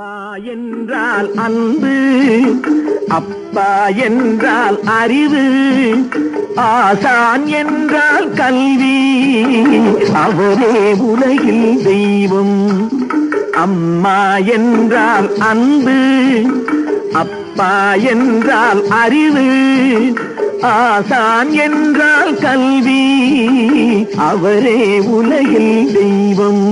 அம்மா என்றால் அன்பு அப்பா என்றால் அறிவு ஆசான் என்றால் கல்வி. அவரே உலகில் தெய்வம் அம்மா என்றால் அன்பு அப்பா என்றால் அறிவு ஆசான் என்றால் கல்வி. அவரே உலகில் தெய்வம்.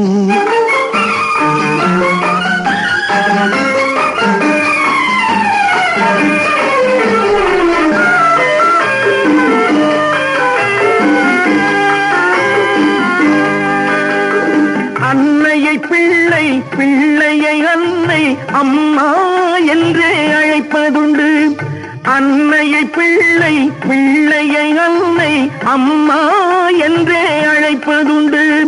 அம்மா என்றே அழைப்பதுண்டு. அன்னையை பிள்ளை பிள்ளையை அன்னை அம்மா என்றே அழைப்பதுண்டு.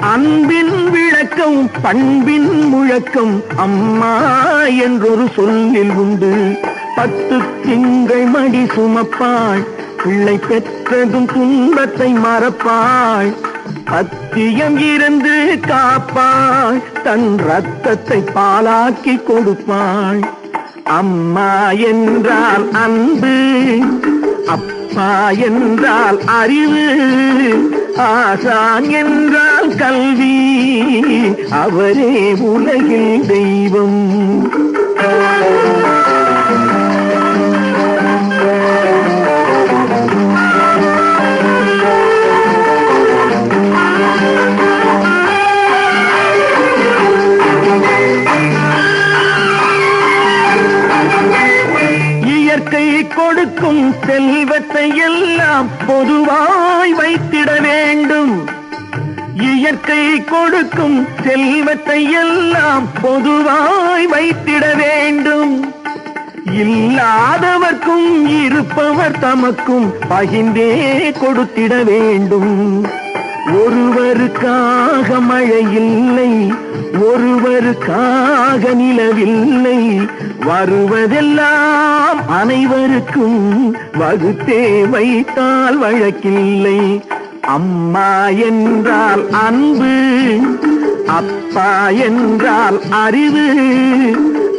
அன்பின் விளக்கம் பண்பின் முழக்கம் அம்மா என்றொரு சொல்லில் உண்டு. பத்து திங்கள் மடி சுமப்பாள் பிள்ளை பெற்றதும் துன்பத்தை மறப்பாள். அத்தியம் இருந்து காப்பாள் தன் ரத்தத்தை பாலாக்கி கொடுப்பாள். அம்மா என்றால் அன்பு அப்பா என்றால் அறிவு ஆசான் என்றால் கல்வி அவரே உலகில் தெய்வம். இருக்கும் செல்வத்தை எல்லாம் பொதுவாய் வைத்திட வேண்டும். இயற்கை கொடுக்கும் செல்வத்தை எல்லாம் பொதுவாய் வைத்திட வேண்டும். இல்லாதவர்க்கும் இருப்பவர் தமக்கும் பகிர்ந்தே கொடுத்திட வேண்டும். ஒருவருக்காக மழை இல்லை ஒருவருக்காக நிலவில்லை வருவதெல்லாம் அனைவருக்கும் வகுத்தே வைத்தால் வழக்கில்லை. அம்மா என்றால் அன்பு அப்பா என்றால் அறிவு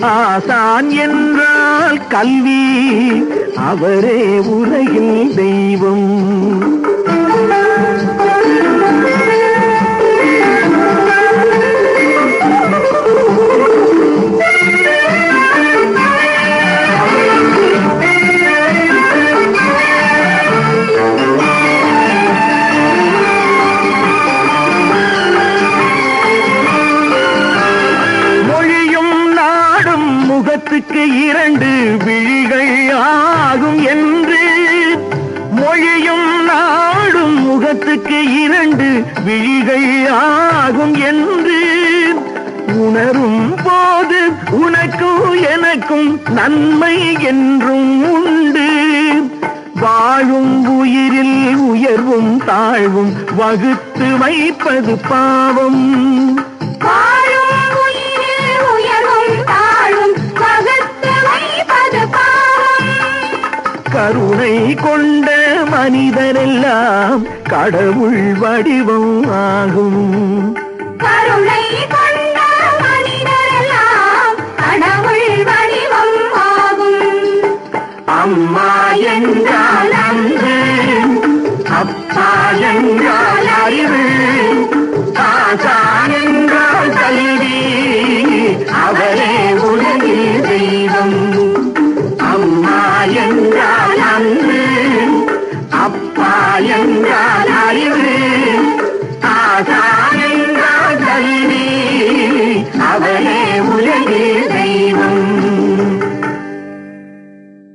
ஆசான் என்றால் கல்வி அவரே உலகில் தெய்வம். முகத்துக்கு இரண்டு விழிகள் ஆகும் என்று மொழியும் நாடும் முகத்துக்கு இரண்டு விழிகள் ஆகும் என்று உணரும் போது உனக்கும் எனக்கும் நன்மை என்றும் உண்டு. வாழும் உயிரில் உயர்வும் தாழ்வும் வகுத்து வைப்பது பாவம். கருணை கொண்ட மனிதரெல்லாம் கடவுள் வடிவம் ஆகும் கருணை கொண்ட மனிதரெல்லாம் கடவுள் வடிவம் ஆகும். அம்மா என்றால் அன்பு அப்பா என்றால்